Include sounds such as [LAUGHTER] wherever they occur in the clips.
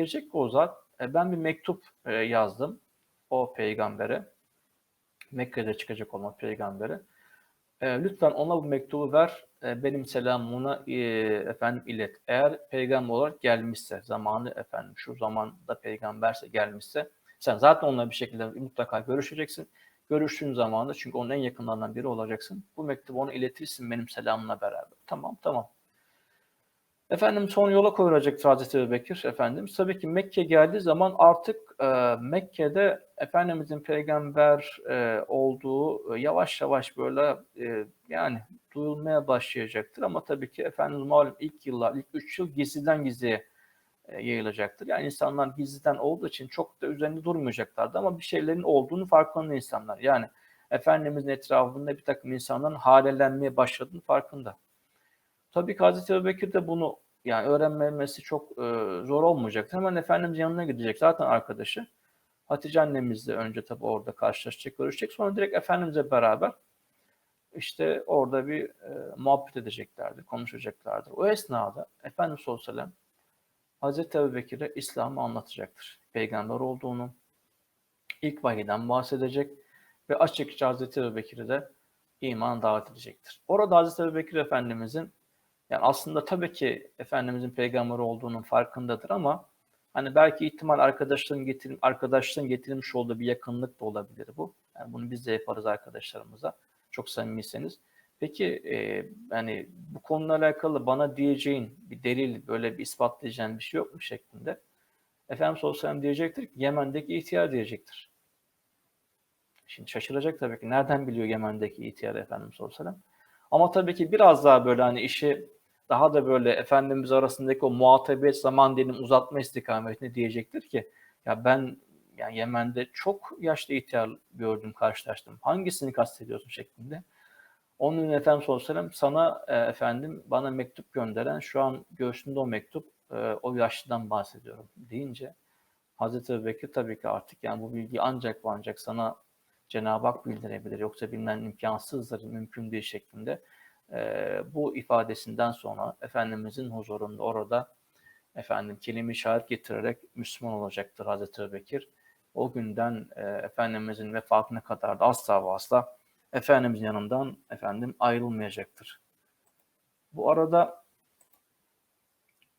diyecek ki o zat e, ben bir mektup e, yazdım o peygambere. Mekke'de çıkacak olan peygambere. E, lütfen ona bu mektubu ver. Benim selamımı e, efendim ilet. Eğer peygamber olarak gelmişse, zamanı efendim şu zamanda peygamberse gelmişse sen zaten onunla bir şekilde mutlaka görüşeceksin. Görüştüğün zaman da çünkü onun en yakınlarından biri olacaksın. Bu mektubu ona iletirsin benim selamımla beraber. Tamam tamam. Efendim son yola koyulacak Hazreti Bekir Efendimiz. Tabii ki Mekke geldiği zaman artık e, Mekke'de Efendimizin peygamber e, olduğu e, yavaş yavaş böyle e, yani duyulmaya başlayacaktır. Ama tabii ki Efendimiz malum ilk yıllar, ilk üç yıl gizliden gizliye e, yayılacaktır. Yani insanlar gizliden olduğu için çok da üzerinde durmayacaklardı ama bir şeylerin olduğunu farkında insanlar. Yani Efendimizin etrafında bir takım insanların halelenmeye başladığını farkında. Tabii ki Hazreti Ebubekir de bunu yani öğrenmemesi çok e, zor olmayacaktır. Hemen Efendimiz yanına gidecek. Zaten arkadaşı. Hatice annemizle önce tabii orada karşılaşacak, görüşecek. Sonra direkt Efendimiz'le beraber işte orada bir e, muhabbet edeceklerdi, konuşacaklardır. O esnada Efendimiz sallallahu aleyhi ve Hazreti Ebubekir'e İslam'ı anlatacaktır. Peygamber olduğunu, ilk vahiden bahsedecek ve açıkça Hazreti Ebubekir'e de iman davet edecektir. Orada Hazreti Ebubekir Efendimizin yani aslında tabii ki Efendimizin peygamber olduğunun farkındadır ama hani belki ihtimal arkadaşlığın getirim arkadaşlığın getirilmiş olduğu bir yakınlık da olabilir bu. Yani bunu biz de yaparız arkadaşlarımıza. Çok samimiyseniz. Peki e, yani bu konuyla alakalı bana diyeceğin bir delil, böyle bir ispatlayacağın bir şey yok mu şeklinde. Efendimiz sallallahu aleyhi diyecektir ki Yemen'deki ihtiyar diyecektir. Şimdi şaşıracak tabii ki. Nereden biliyor Yemen'deki ihtiyar Efendimiz sallallahu aleyhi Ama tabii ki biraz daha böyle hani işi daha da böyle Efendimiz arasındaki o muhatabiyet zaman dilimi uzatma istikametine diyecektir ki ya ben yani Yemen'de çok yaşlı ihtiyar gördüm, karşılaştım. Hangisini kastediyorsun şeklinde. Onun için Efendimiz sallallahu aleyhi sana e, efendim bana mektup gönderen şu an göğsünde o mektup e, o yaşlıdan bahsediyorum deyince Hazreti Ebubekir tabii ki artık yani bu bilgi ancak ancak sana Cenab-ı Hak bildirebilir. Yoksa bilmen imkansızdır, mümkün değil şeklinde. E, bu ifadesinden sonra Efendimizin huzurunda orada efendim kelime şahit getirerek Müslüman olacaktır Hazreti Ebubekir. O günden e, Efendimizin vefatına kadar da asla ve asla Efendimizin yanından efendim ayrılmayacaktır. Bu arada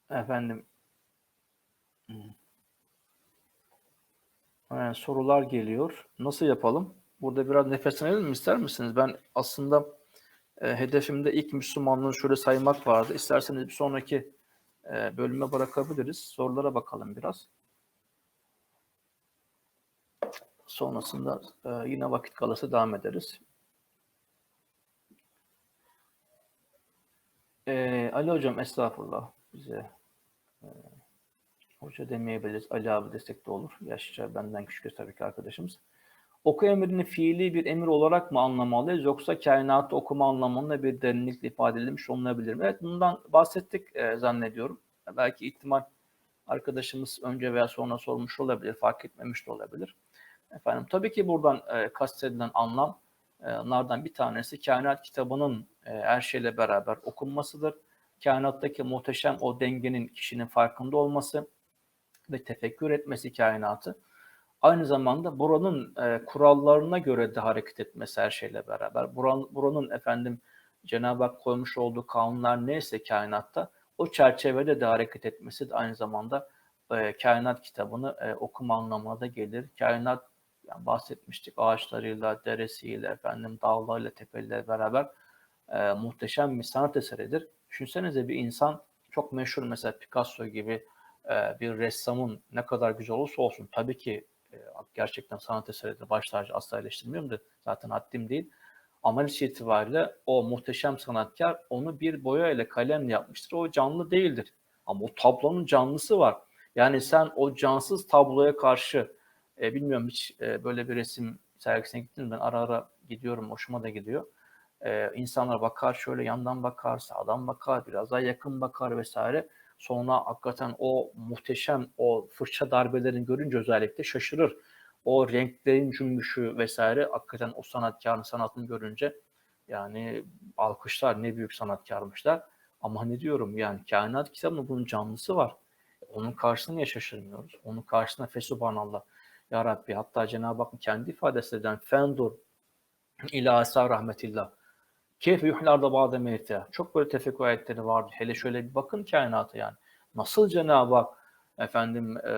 efendim yani sorular geliyor. Nasıl yapalım? Burada biraz nefeslenelim mi ister misiniz? Ben aslında e, hedefimde ilk Müslümanlığı şöyle saymak vardı. İsterseniz bir sonraki e, bölüme bırakabiliriz. Sorulara bakalım biraz. Sonrasında e, yine vakit kalırsa devam ederiz. E, Ali Hocam estağfurullah bize e, hoca demeyebiliriz. Ali abi desek de olur. Yaşça benden küçük tabii ki arkadaşımız. Oku emrini fiili bir emir olarak mı anlamalıyız yoksa kainatı okuma anlamında bir derinlikle ifade edilmiş olunabilir mi? Evet bundan bahsettik e, zannediyorum. Belki ihtimal arkadaşımız önce veya sonra sormuş olabilir, fark etmemiş de olabilir. Efendim tabii ki buradan e, kastedilen anlamlardan bir tanesi kainat kitabının e, her şeyle beraber okunmasıdır. Kainattaki muhteşem o dengenin kişinin farkında olması ve tefekkür etmesi kainatı aynı zamanda buranın e, kurallarına göre de hareket etmesi her şeyle beraber. Buranın, buranın efendim Cenab-ı Hak koymuş olduğu kanunlar neyse kainatta o çerçevede de hareket etmesi de aynı zamanda e, kainat kitabını e, okuma anlamına da gelir. Kainat yani bahsetmiştik ağaçlarıyla, deresiyle, efendim dağlarıyla, tepeleriyle beraber e, muhteşem bir sanat eseridir. Düşünsenize bir insan çok meşhur mesela Picasso gibi e, bir ressamın ne kadar güzel olursa olsun tabii ki e, gerçekten sanat eseridir. Baş tacı asla eleştirmiyorum da zaten haddim değil. Ama itibariyle o muhteşem sanatkar onu bir boya ile kalemle yapmıştır. O canlı değildir. Ama o tablonun canlısı var. Yani sen o cansız tabloya karşı e, bilmiyorum hiç e, böyle bir resim sergisine gittin mi? Ben ara ara gidiyorum. Hoşuma da gidiyor. E, insanlar bakar şöyle yandan bakar, sağdan bakar, biraz daha yakın bakar vesaire. Sonra hakikaten o muhteşem o fırça darbelerini görünce özellikle şaşırır. O renklerin cümbüşü vesaire hakikaten o sanatkarın sanatını görünce yani alkışlar ne büyük sanatkarmışlar. Ama ne diyorum yani kainat kitabında bunun canlısı var. Onun karşısında niye şaşırmıyoruz? Onun karşısında fesubhanallah. Ya Rabbi hatta Cenab-ı Hak kendi ifadesinden fendur ila rahmetillah. Keyfe yuhlarda ba'de mevte. Çok böyle tefekkür ayetleri vardır. Hele şöyle bir bakın kainata yani. Nasıl Cenab-ı Hak efendim e,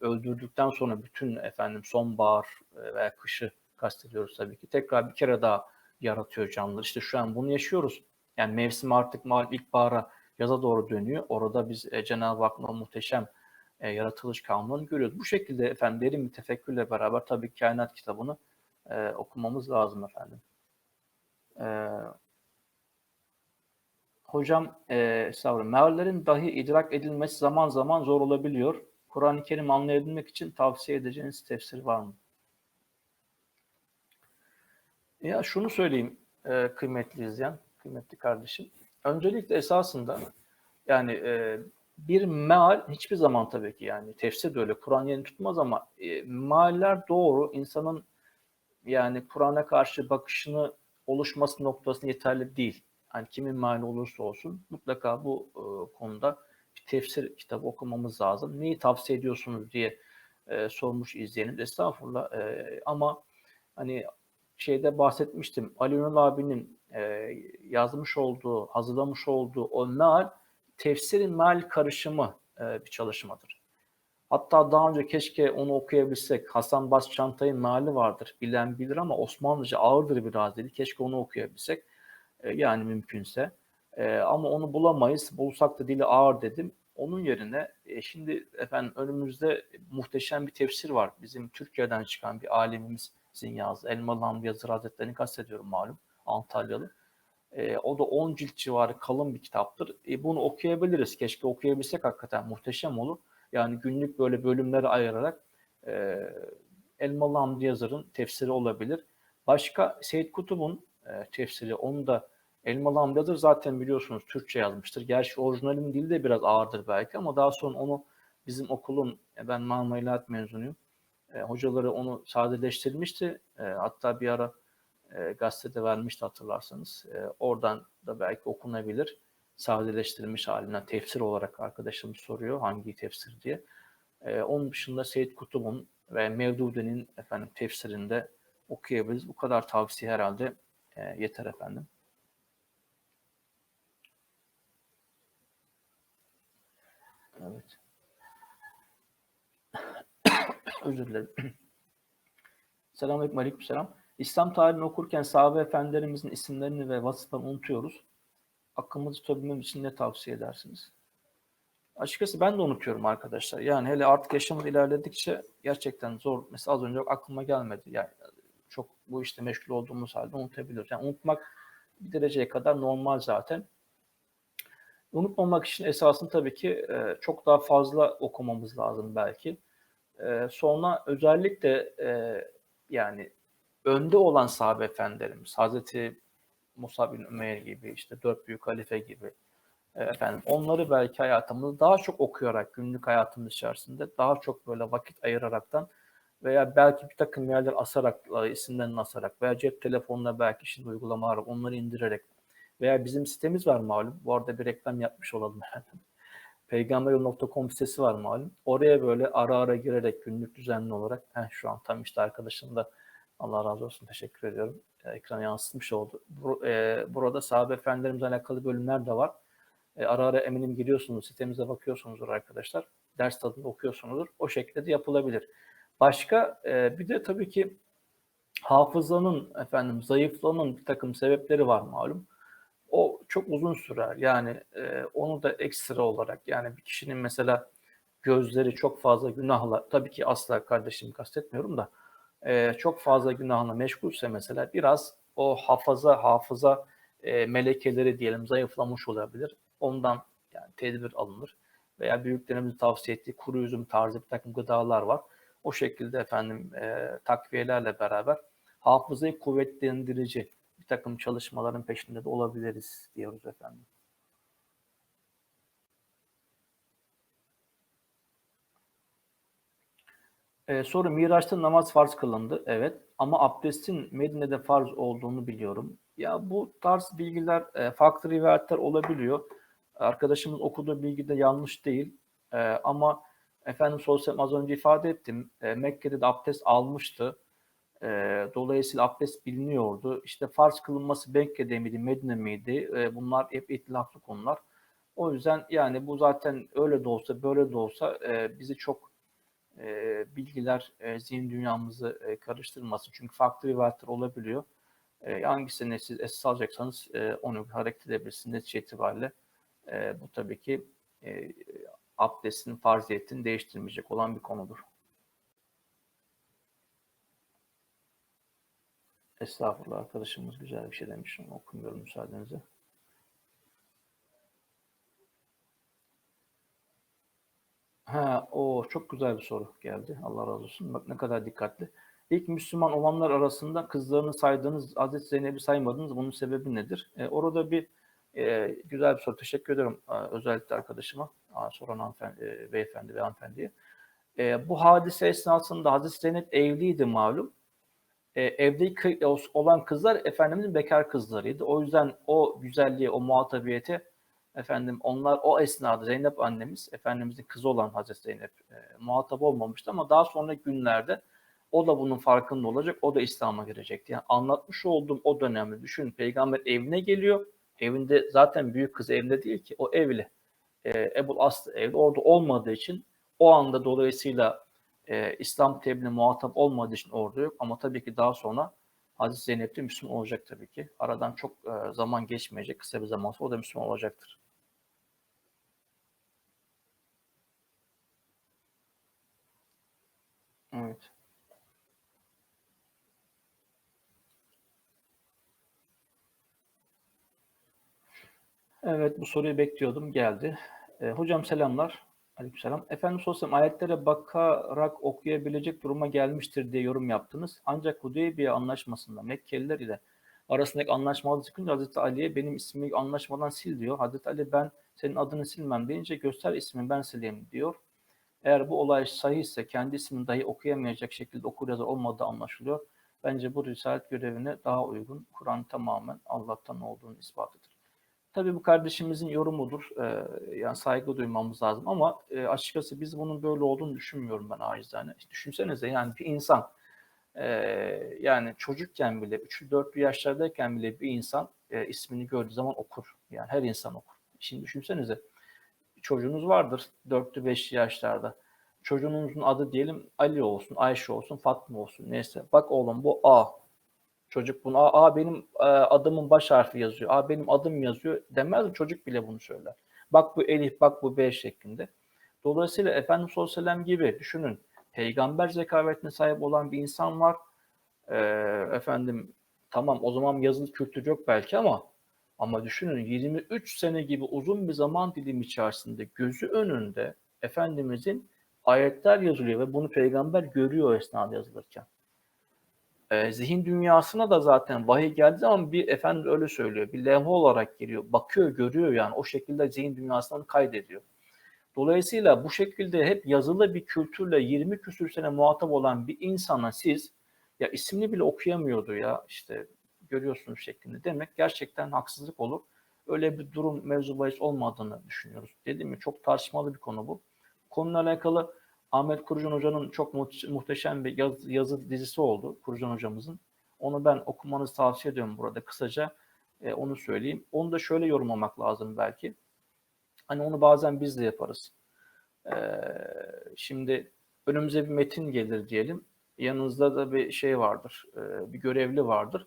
öldürdükten sonra bütün efendim sonbahar e, veya kışı kastediyoruz tabii ki. Tekrar bir kere daha yaratıyor canlılar. İşte şu an bunu yaşıyoruz. Yani mevsim artık malum ilkbahara yaza doğru dönüyor. Orada biz e, Cenab-ı Hakk'ın o muhteşem e, yaratılış kanunlarını görüyoruz. Bu şekilde efendim derin bir tefekkürle beraber tabii kainat kitabını e, okumamız lazım efendim. E, hocam e, meallerin dahi idrak edilmesi zaman zaman zor olabiliyor. Kur'an-ı Kerim anlayabilmek için tavsiye edeceğiniz tefsir var mı? Ya şunu söyleyeyim e, kıymetli izleyen, kıymetli kardeşim. Öncelikle esasında yani e, bir meal hiçbir zaman tabii ki yani tefsir de öyle Kur'an yerini tutmaz ama e, mealler doğru insanın yani Kur'an'a karşı bakışını oluşması noktasında yeterli değil. Yani kimin meali olursa olsun mutlaka bu e, konuda bir tefsir kitabı okumamız lazım. Neyi tavsiye ediyorsunuz diye e, sormuş izleyenim. Estağfurullah. E, ama hani şeyde bahsetmiştim. Ali Ünal abinin e, yazmış olduğu, hazırlamış olduğu o meal tefsirin meal karışımı e, bir çalışmadır. Hatta daha önce keşke onu okuyabilsek. Hasan Bas Çantay'ın meali vardır. Bilen bilir ama Osmanlıca ağırdır biraz dedi. Keşke onu okuyabilsek. E, yani mümkünse. E, ama onu bulamayız. Bulsak da dili ağır dedim. Onun yerine e, şimdi efendim önümüzde muhteşem bir tefsir var. Bizim Türkiye'den çıkan bir alimimiz Sizin yazdığı Elmalı Hamdi Yazır Hazretleri'ni kastediyorum malum. Antalyalı. E, o da 10 cilt civarı kalın bir kitaptır. E, bunu okuyabiliriz. Keşke okuyabilsek hakikaten muhteşem olur. Yani günlük böyle bölümlere ayırarak e, Elmalı Hamdi Yazır'ın tefsiri olabilir. Başka Seyyid Kutub'un e, tefsiri onu da Elmalı Hamdi Yazır zaten biliyorsunuz Türkçe yazmıştır. Gerçi orijinalin dili de biraz ağırdır belki ama daha sonra onu bizim okulun, ben Marmara İlahiyat mezunuyum. E, hocaları onu sadeleştirmişti. E, hatta bir ara e, gazetede vermişti hatırlarsanız. E, oradan da belki okunabilir. Sadeleştirilmiş haline tefsir olarak arkadaşımız soruyor hangi tefsir diye. E, onun dışında Seyyid Kutub'un ve Mevdudi'nin efendim tefsirinde okuyabiliriz. Bu kadar tavsiye herhalde e, yeter efendim. Evet. [COUGHS] Özür dilerim. [COUGHS] Selamünaleyküm, aleyküm selam. İslam tarihini okurken sahabe efendilerimizin isimlerini ve vasıflarını unutuyoruz. Aklımızı tutabilmem için ne tavsiye edersiniz? Açıkçası ben de unutuyorum arkadaşlar. Yani hele artık yaşamımız ilerledikçe gerçekten zor. Mesela az önce aklıma gelmedi. Yani çok bu işte meşgul olduğumuz halde unutabiliyoruz. Yani unutmak bir dereceye kadar normal zaten. Unutmamak için esasında tabii ki çok daha fazla okumamız lazım belki. Sonra özellikle yani önde olan sahabe efendilerimiz, Hazreti Musa bin Ömer gibi, işte dört büyük halife gibi efendim onları belki hayatımızda daha çok okuyarak günlük hayatımız içerisinde daha çok böyle vakit ayıraraktan veya belki bir takım yerler asarak, isimlerini asarak veya cep telefonuna belki şimdi uygulamalar onları indirerek veya bizim sitemiz var malum. Bu arada bir reklam yapmış olalım efendim. Peygamberyolu.com sitesi var malum. Oraya böyle ara ara girerek günlük düzenli olarak heh, şu an tam işte arkadaşım da Allah razı olsun teşekkür ediyorum. E, ekrana yansıtmış oldu. Bu, e, burada sahabe efendilerimizle alakalı bölümler de var. E, ara ara eminim giriyorsunuz, sitemize bakıyorsunuzdur arkadaşlar. Ders tadında okuyorsunuzdur. O şekilde de yapılabilir. Başka e, bir de tabii ki hafızanın efendim zayıflığının bir takım sebepleri var malum. O çok uzun sürer. Yani e, onu da ekstra olarak yani bir kişinin mesela gözleri çok fazla günahla tabii ki asla kardeşim kastetmiyorum da e, çok fazla günahla meşgulse mesela biraz o hafıza hafıza e, melekeleri diyelim zayıflamış olabilir. Ondan yani tedbir alınır. Veya büyüklerimizin tavsiye ettiği kuru üzüm tarzı bir takım gıdalar var. O şekilde efendim e, takviyelerle beraber hafızayı kuvvetlendirici bir takım çalışmaların peşinde de olabiliriz diyoruz efendim. Ee, soru Miraç'ta namaz farz kılındı. Evet. Ama abdestin Medine'de farz olduğunu biliyorum. Ya bu tarz bilgiler e, farklı rivayetler olabiliyor. Arkadaşımız okuduğu bilgi de yanlış değil. E, ama efendim sosyal az önce ifade ettim. E, Mekke'de de abdest almıştı. E, dolayısıyla abdest biliniyordu. İşte farz kılınması Mekke'de miydi, Medine miydi? E, bunlar hep itilaflı konular. O yüzden yani bu zaten öyle de olsa böyle de olsa e, bizi çok e, bilgiler e, zihin dünyamızı e, karıştırmasın. Çünkü farklı rivayetler olabiliyor. E, hangisini siz esas alacaksanız e, onu hareket edebilirsiniz netice itibariyle. E, bu tabii ki e, abdestin farziyetini değiştirmeyecek olan bir konudur. Estağfurullah arkadaşımız güzel bir şey demiş. Okumuyorum müsaadenizle. Ha, o çok güzel bir soru geldi. Allah razı olsun. Bak ne kadar dikkatli. İlk Müslüman olanlar arasında kızlarını saydığınız Hazreti Zeynep'i saymadınız. Bunun sebebi nedir? E, orada bir e, güzel bir soru. Teşekkür ederim e, özellikle arkadaşıma. A, soran hanımefendi, e, beyefendi ve hanımefendiye. E, bu hadise esnasında Hazreti Zeynep evliydi malum. E, evde olan kızlar Efendimizin bekar kızlarıydı. O yüzden o güzelliği, o muhatabiyeti Efendim onlar o esnada Zeynep annemiz, Efendimizin kızı olan Hazreti Zeynep e, muhatap olmamıştı ama daha sonra günlerde o da bunun farkında olacak, o da İslam'a girecekti. Yani anlatmış olduğum o dönemde düşün peygamber evine geliyor. Evinde zaten büyük kız evinde değil ki, o evli. E, Ebul Aslı evli. Orada olmadığı için o anda dolayısıyla e, İslam tebliğine muhatap olmadığı için orada yok. Ama tabii ki daha sonra Hazreti Zeynep de Müslüman olacak tabii ki. Aradan çok e, zaman geçmeyecek, kısa bir zaman sonra o da Müslüman olacaktır. Evet. Evet bu soruyu bekliyordum geldi. E, hocam selamlar. Aleykümselam. Efendim sosyal ayetlere bakarak okuyabilecek duruma gelmiştir diye yorum yaptınız. Ancak Hudeybiye anlaşmasında Mekkeliler ile arasındaki anlaşmalı çıkınca Hazreti Ali'ye benim ismimi anlaşmadan sil diyor. Hazreti Ali ben senin adını silmem deyince göster ismini ben sileyim diyor. Eğer bu olay sahihse kendi ismini dahi okuyamayacak şekilde okur yazar olmadığı anlaşılıyor. Bence bu risalet görevine daha uygun. Kur'an tamamen Allah'tan olduğunu ispatıdır. Tabii bu kardeşimizin yorumudur. Ee, yani saygı duymamız lazım ama e, açıkçası biz bunun böyle olduğunu düşünmüyorum ben acizane. İşte düşünsenize yani bir insan e, yani çocukken bile 3-4 yaşlardayken bile bir insan e, ismini gördüğü zaman okur. Yani her insan okur. Şimdi düşünsenize çocuğunuz vardır 4'lü 5 yaşlarda. Çocuğunuzun adı diyelim Ali olsun, Ayşe olsun, Fatma olsun neyse. Bak oğlum bu A. Çocuk bunu A, A benim e, adımın baş harfi yazıyor. A benim adım yazıyor demez mi? Çocuk bile bunu söyler. Bak bu Elif, bak bu B şeklinde. Dolayısıyla Efendimiz sallallahu gibi düşünün. Peygamber zekavetine sahip olan bir insan var. E, efendim tamam o zaman yazılı kültür yok belki ama ama düşünün 23 sene gibi uzun bir zaman dilimi içerisinde gözü önünde Efendimizin ayetler yazılıyor ve bunu peygamber görüyor esnada yazılırken. Ee, zihin dünyasına da zaten vahiy geldiği zaman bir efendim öyle söylüyor. Bir levha olarak geliyor. Bakıyor, görüyor yani. O şekilde zihin dünyasından kaydediyor. Dolayısıyla bu şekilde hep yazılı bir kültürle 20 küsür sene muhatap olan bir insana siz ya ismini bile okuyamıyordu ya işte görüyorsunuz şeklinde demek gerçekten haksızlık olur. Öyle bir durum mevzu bahis olmadığını düşünüyoruz. Dediğim gibi çok tartışmalı bir konu bu. Konuyla alakalı Ahmet Kurucan Hoca'nın çok muhteşem bir yaz, yazı dizisi oldu. Kurucan Hocamızın. Onu ben okumanızı tavsiye ediyorum burada kısaca. E, onu söyleyeyim. Onu da şöyle yorumlamak lazım belki. Hani onu bazen biz de yaparız. E, şimdi önümüze bir metin gelir diyelim. Yanınızda da bir şey vardır. E, bir görevli vardır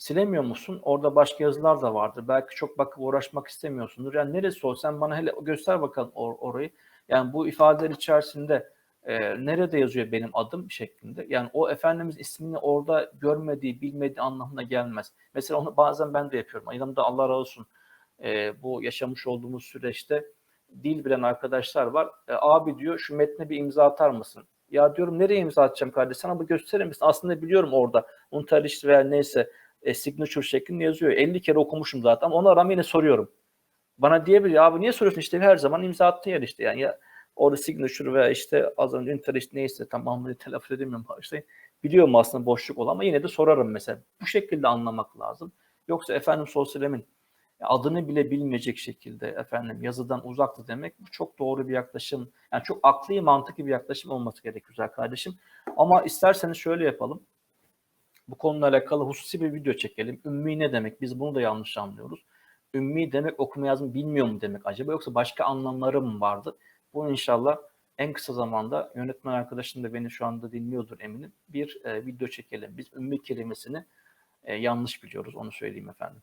silemiyor musun? Orada başka yazılar da vardır. Belki çok bakıp uğraşmak istemiyorsundur. Yani neresi o? Sen bana hele göster bakalım or- orayı. Yani bu ifadeler içerisinde e, nerede yazıyor benim adım şeklinde. Yani o Efendimiz ismini orada görmediği, bilmediği anlamına gelmez. Mesela onu bazen ben de yapıyorum. Yanımda Allah razı olsun e, bu yaşamış olduğumuz süreçte dil bilen arkadaşlar var. E, abi diyor şu metne bir imza atar mısın? Ya diyorum nereye imza atacağım kardeş? Sana bu gösterir misin? Aslında biliyorum orada. Untarist veya neyse e, signature şeklinde yazıyor. 50 kere okumuşum zaten. Ona rağmen yine soruyorum. Bana diyebilir abi niye soruyorsun işte her zaman imza attığın yer işte yani ya orada signature veya işte az önce interest neyse tamamını telaffuz edemiyorum işte biliyorum aslında boşluk olan ama yine de sorarım mesela. Bu şekilde anlamak lazım. Yoksa efendim sosyalemin adını bile bilmeyecek şekilde efendim yazıdan uzaktı demek bu çok doğru bir yaklaşım. Yani çok akli mantıklı bir yaklaşım olması gerek güzel kardeşim. Ama isterseniz şöyle yapalım. Bu konuyla alakalı hususi bir video çekelim. Ümmi ne demek? Biz bunu da yanlış anlıyoruz. Ümmi demek okuma yazma bilmiyor mu demek acaba yoksa başka anlamları mı vardı? Bunu inşallah en kısa zamanda yönetmen arkadaşım da beni şu anda dinliyordur eminim. Bir e, video çekelim. Biz ümmi kelimesini e, yanlış biliyoruz onu söyleyeyim efendim.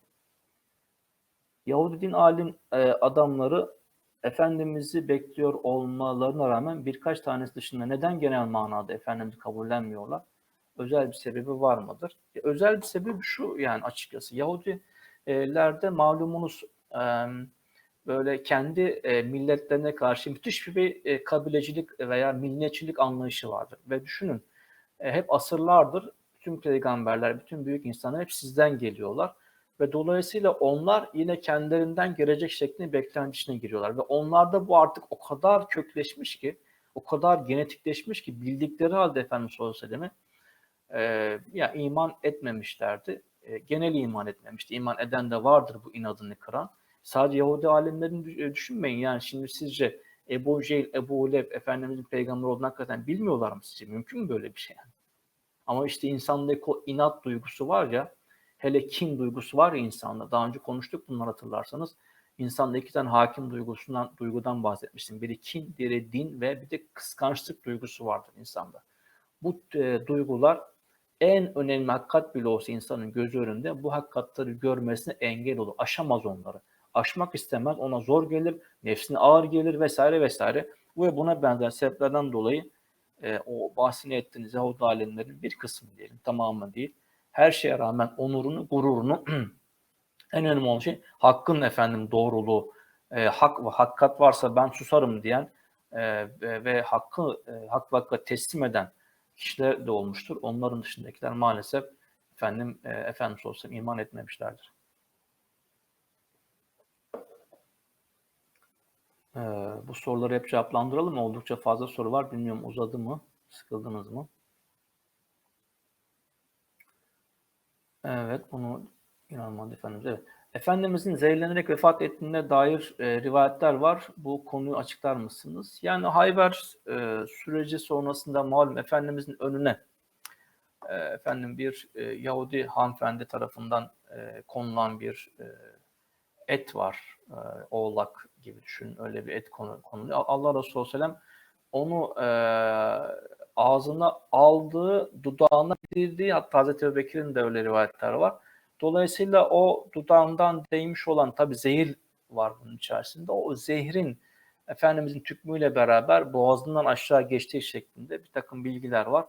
Yahudi din alim e, adamları Efendimiz'i bekliyor olmalarına rağmen birkaç tanesi dışında neden genel manada Efendimiz'i kabullenmiyorlar? Özel bir sebebi var mıdır? E, özel bir sebebi şu yani açıkçası Yahudilerde malumunuz e, böyle kendi e, milletlerine karşı müthiş bir e, kabilecilik veya milliyetçilik anlayışı vardır. Ve düşünün e, hep asırlardır bütün peygamberler, bütün büyük insanlar hep sizden geliyorlar. Ve dolayısıyla onlar yine kendilerinden gelecek şeklinde beklenti içine giriyorlar. Ve onlarda bu artık o kadar kökleşmiş ki, o kadar genetikleşmiş ki bildikleri halde Efendimiz sallallahu aleyhi ve selleme e, ya iman etmemişlerdi. E, genel iman etmemişti. İman eden de vardır bu inadını kıran. Sadece Yahudi alimlerini düşünmeyin. Yani şimdi sizce Ebu Cehil, Ebu Leb, Efendimizin peygamber olduğunu hakikaten bilmiyorlar mı sizce? Mümkün mü böyle bir şey? Yani? Ama işte insandaki o inat duygusu var ya, hele kin duygusu var ya insanda. Daha önce konuştuk bunları hatırlarsanız. İnsanda iki tane hakim duygusundan, duygudan bahsetmiştim. Biri kin, biri din ve bir de kıskançlık duygusu vardır insanda. Bu e, duygular en önemli hakikat bile olsa insanın gözü önünde bu hakikatleri görmesine engel olur. Aşamaz onları aşmak istemez, ona zor gelir, nefsine ağır gelir vesaire vesaire. Ve buna benzer sebeplerden dolayı e, o bahsini ettiğiniz Yahudi alemlerin bir kısmı diyelim, tamamı değil. Her şeye rağmen onurunu, gururunu [CLEARS THROAT] en önemli olan şey hakkın efendim doğruluğu, e, hak ve hakkat varsa ben susarım diyen e, ve hakkı e, hak ve hakka teslim eden kişiler de olmuştur. Onların dışındakiler maalesef efendim e, Efendimiz olsun iman etmemişlerdir. Ee, bu soruları hep cevaplandıralım. Oldukça fazla soru var. Bilmiyorum uzadı mı? Sıkıldınız mı? Evet bunu inanmadı Efendimiz. Evet. Efendimizin zehirlenerek vefat ettiğine dair e, rivayetler var. Bu konuyu açıklar mısınız? Yani Hayber e, süreci sonrasında malum Efendimizin önüne e, efendim bir e, Yahudi hanımefendi tarafından e, konulan bir e, et var. E, oğlak gibi düşün. Öyle bir et konu, konuluyor. Allah Resulü Sellem onu e, ağzına aldığı, dudağına girdiği hatta Hazreti Bekir'in de öyle rivayetler var. Dolayısıyla o dudağından değmiş olan tabi zehir var bunun içerisinde. O zehrin Efendimizin tükmüyle beraber boğazından aşağı geçtiği şeklinde bir takım bilgiler var.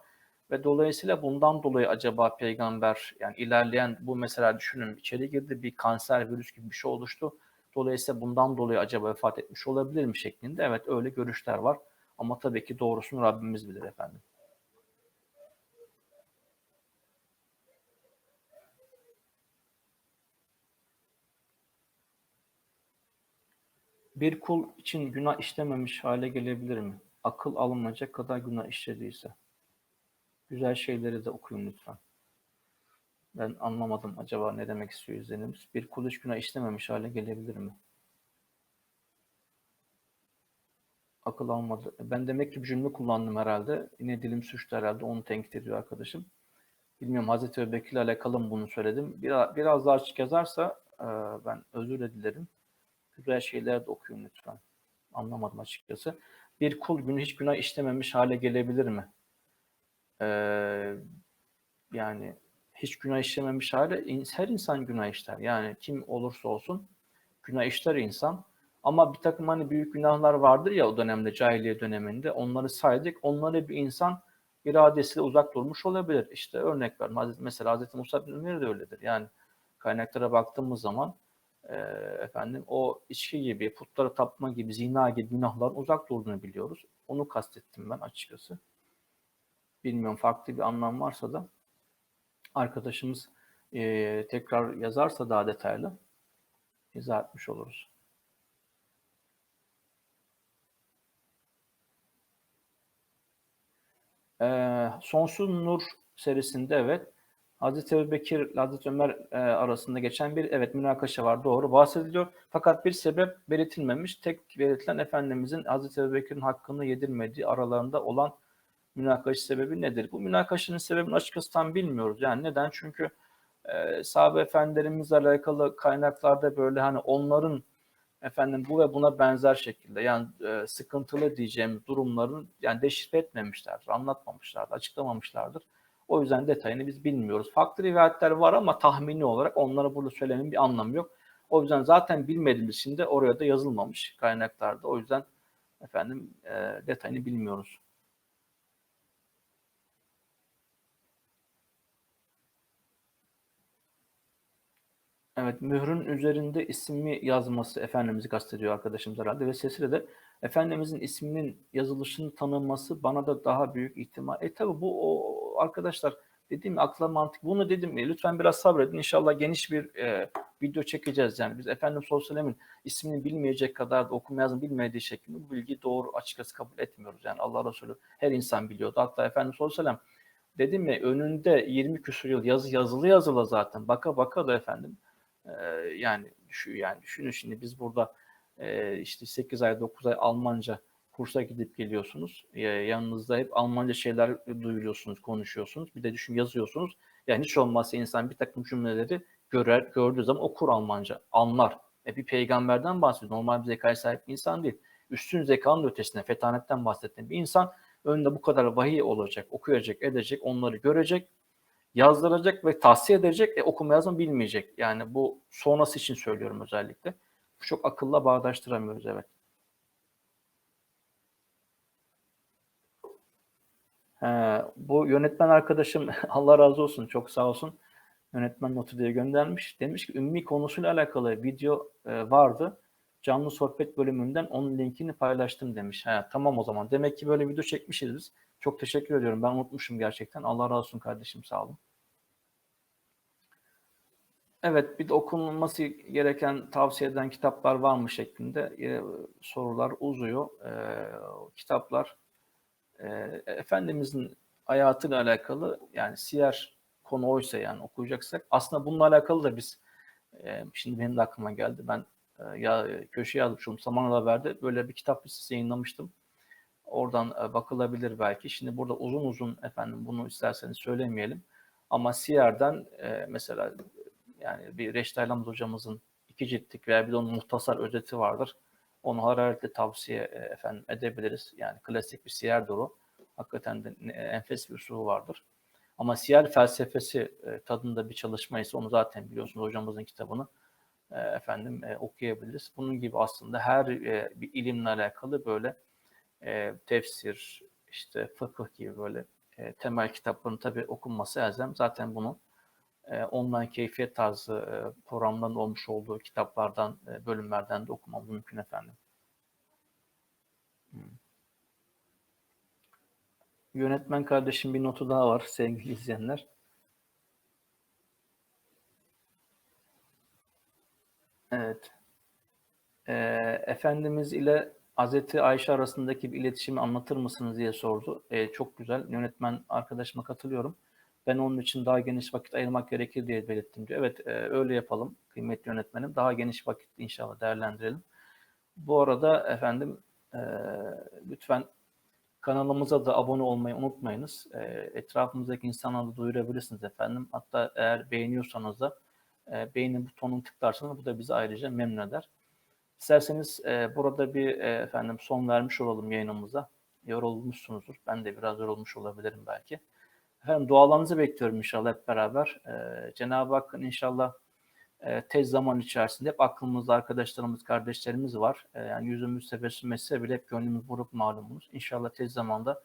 Ve dolayısıyla bundan dolayı acaba peygamber yani ilerleyen bu mesela düşünün içeri girdi bir kanser virüs gibi bir şey oluştu. Dolayısıyla bundan dolayı acaba vefat etmiş olabilir mi şeklinde. Evet öyle görüşler var. Ama tabii ki doğrusunu Rabbimiz bilir efendim. Bir kul için günah işlememiş hale gelebilir mi? Akıl alınmayacak kadar günah işlediyse. Güzel şeyleri de okuyun lütfen. Ben anlamadım acaba ne demek istiyor izlenimiz. Bir kul hiç günah işlememiş hale gelebilir mi? Akıl almadı. Ben demek ki bir cümle kullandım herhalde. Yine dilim suçtu herhalde. Onu tenkit ediyor arkadaşım. Bilmiyorum Hazreti Ebubekir ile alakalı mı bunu söyledim. Biraz, biraz daha açık yazarsa ben özür dilerim. Güzel şeyler de okuyun lütfen. Anlamadım açıkçası. Bir kul günü hiç günah işlememiş hale gelebilir mi? Ee, yani hiç günah işlememiş hale her insan günah işler. Yani kim olursa olsun günah işler insan. Ama bir takım hani büyük günahlar vardır ya o dönemde cahiliye döneminde onları saydık. Onları bir insan iradesiyle uzak durmuş olabilir. İşte örnek ver. Mesela Hazreti Musa bin Ömer de öyledir. Yani kaynaklara baktığımız zaman e, efendim o içki gibi, putlara tapma gibi, zina gibi günahların uzak durduğunu biliyoruz. Onu kastettim ben açıkçası. Bilmiyorum farklı bir anlam varsa da arkadaşımız e, tekrar yazarsa daha detaylı izah etmiş oluruz. Ee, Sonsuz Nur serisinde evet Hazreti Ebubekir ile Hazreti Ömer e, arasında geçen bir evet münakaşa var doğru bahsediliyor. Fakat bir sebep belirtilmemiş. Tek belirtilen Efendimizin Hazreti Ebubekir'in hakkını yedirmediği aralarında olan münakaşa sebebi nedir? Bu münakaşanın sebebini açıkçası tam bilmiyoruz. Yani neden? Çünkü e, sahabe efendilerimizle alakalı kaynaklarda böyle hani onların efendim bu ve buna benzer şekilde yani e, sıkıntılı diyeceğim durumların yani deşifre etmemişlerdir, anlatmamışlardır, açıklamamışlardır. O yüzden detayını biz bilmiyoruz. Farklı rivayetler var ama tahmini olarak onları burada söylemenin bir anlamı yok. O yüzden zaten bilmediğimiz için de oraya da yazılmamış kaynaklarda. O yüzden efendim e, detayını bilmiyoruz. Evet, mührün üzerinde ismi yazması Efendimiz'i kastediyor arkadaşımız herhalde ve sesiyle de Efendimizin isminin yazılışını tanınması bana da daha büyük ihtimal. E tabi bu o, arkadaşlar dediğim akla mantık. Bunu dedim mi lütfen biraz sabredin. İnşallah geniş bir e, video çekeceğiz yani. Biz Efendimiz Sallallahu ismini bilmeyecek kadar da okuma yazma bilmediği şeklinde bu bilgiyi doğru açıkçası kabul etmiyoruz. Yani Allah Resulü her insan biliyordu. Hatta Efendimiz Sallallahu dedim mi önünde 20 küsur yıl yazı yazılı yazılı zaten. Baka baka da efendim yani şu yani düşünün şimdi biz burada e, işte 8 ay 9 ay Almanca kursa gidip geliyorsunuz. E, yanınızda hep Almanca şeyler duyuruyorsunuz, konuşuyorsunuz. Bir de düşün yazıyorsunuz. Yani hiç olmazsa insan bir takım cümleleri görer, gördüğü zaman okur Almanca, anlar. E, bir peygamberden bahsediyor. Normal bir zekaya sahip bir insan değil. Üstün zekanın ötesinde fetanetten bahsettiğim bir insan önünde bu kadar vahiy olacak, okuyacak, edecek, onları görecek yazdıracak ve tavsiye edecek, e, okuma yazma bilmeyecek. Yani bu sonrası için söylüyorum özellikle. Bu çok akılla bağdaştıramıyoruz evet. He, bu yönetmen arkadaşım [LAUGHS] Allah razı olsun çok sağ olsun yönetmen notu diye göndermiş. Demiş ki ümmi konusuyla alakalı video e, vardı. Canlı sohbet bölümünden onun linkini paylaştım demiş. He, tamam o zaman. Demek ki böyle video çekmişiz biz. Çok teşekkür ediyorum. Ben unutmuşum gerçekten. Allah razı olsun kardeşim sağ olun. Evet, bir de okunması gereken tavsiye eden kitaplar var mı şeklinde e, sorular uzuyor. E, kitaplar e, Efendimizin hayatıyla alakalı yani siyer konu oysa yani okuyacaksak aslında bununla alakalı da biz e, şimdi benim de aklıma geldi. Ben e, ya köşeye yazmışım Saman Haber'de böyle bir kitap listesi yayınlamıştım. Oradan e, bakılabilir belki. Şimdi burada uzun uzun efendim bunu isterseniz söylemeyelim. Ama Siyer'den e, mesela yani bir Reşit Aylamız hocamızın iki ciltlik veya bir de onun muhtasar özeti vardır. Onu hararetle tavsiye e, efendim edebiliriz. Yani klasik bir siyer dolu. Hakikaten de enfes bir usulü vardır. Ama siyer felsefesi e, tadında bir çalışma ise onu zaten biliyorsunuz hocamızın kitabını e, efendim okuyabiliriz. Bunun gibi aslında her bir ilimle alakalı böyle tefsir, işte fıkıh gibi böyle temel kitapların tabi okunması elzem. Zaten bunu e, online keyfiyet tarzı e, programların olmuş olduğu kitaplardan, e, bölümlerden de okumam mümkün efendim. Hmm. Yönetmen kardeşim bir notu daha var sevgili izleyenler. Evet. E, Efendimiz ile Hazreti Ayşe arasındaki bir iletişimi anlatır mısınız diye sordu. E, çok güzel. Yönetmen arkadaşıma katılıyorum. Ben onun için daha geniş vakit ayırmak gerekir diye belirttim diyor. Evet e, öyle yapalım kıymetli yönetmenim. Daha geniş vakit inşallah değerlendirelim. Bu arada efendim e, lütfen kanalımıza da abone olmayı unutmayınız. E, etrafımızdaki insanlara da duyurabilirsiniz efendim. Hatta eğer beğeniyorsanız da e, beğeni butonunu tıklarsanız bu da bizi ayrıca memnun eder. İsterseniz e, burada bir e, efendim son vermiş olalım yayınımıza. Yorulmuşsunuzdur. Ben de biraz yorulmuş olabilirim belki. Efendim dualarınızı bekliyorum inşallah hep beraber. Ee, Cenab-ı Hakk'ın inşallah e, tez zaman içerisinde hep aklımızda arkadaşlarımız, kardeşlerimiz var. E, yani yüzümüz tebessüm etse bile hep gönlümüz buruk malumunuz. İnşallah tez zamanda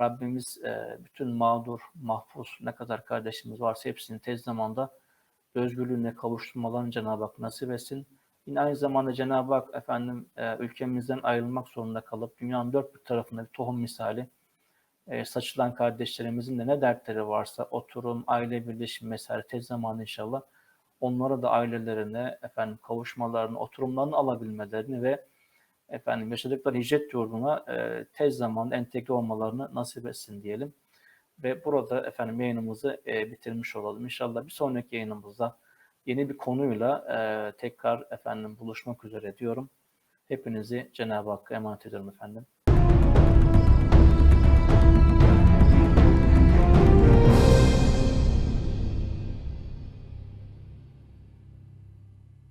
Rabbimiz e, bütün mağdur, mahfuz ne kadar kardeşimiz varsa hepsini tez zamanda özgürlüğüne kavuşturmalarını Cenab-ı Hak nasip etsin. Yine aynı zamanda Cenab-ı Hak efendim e, ülkemizden ayrılmak zorunda kalıp dünyanın dört bir tarafında bir tohum misali e, saçılan kardeşlerimizin de ne dertleri varsa oturum, aile birleşimi vesaire tez zamanı inşallah onlara da ailelerine efendim kavuşmalarını, oturumlarını alabilmelerini ve efendim yaşadıkları hicret yurduna e, tez zamanda entegre olmalarını nasip etsin diyelim. ve burada efendim yayınımızı e, bitirmiş olalım. İnşallah bir sonraki yayınımızda yeni bir konuyla e, tekrar efendim buluşmak üzere diyorum. Hepinizi Cenab-ı Hakk'a emanet ediyorum efendim.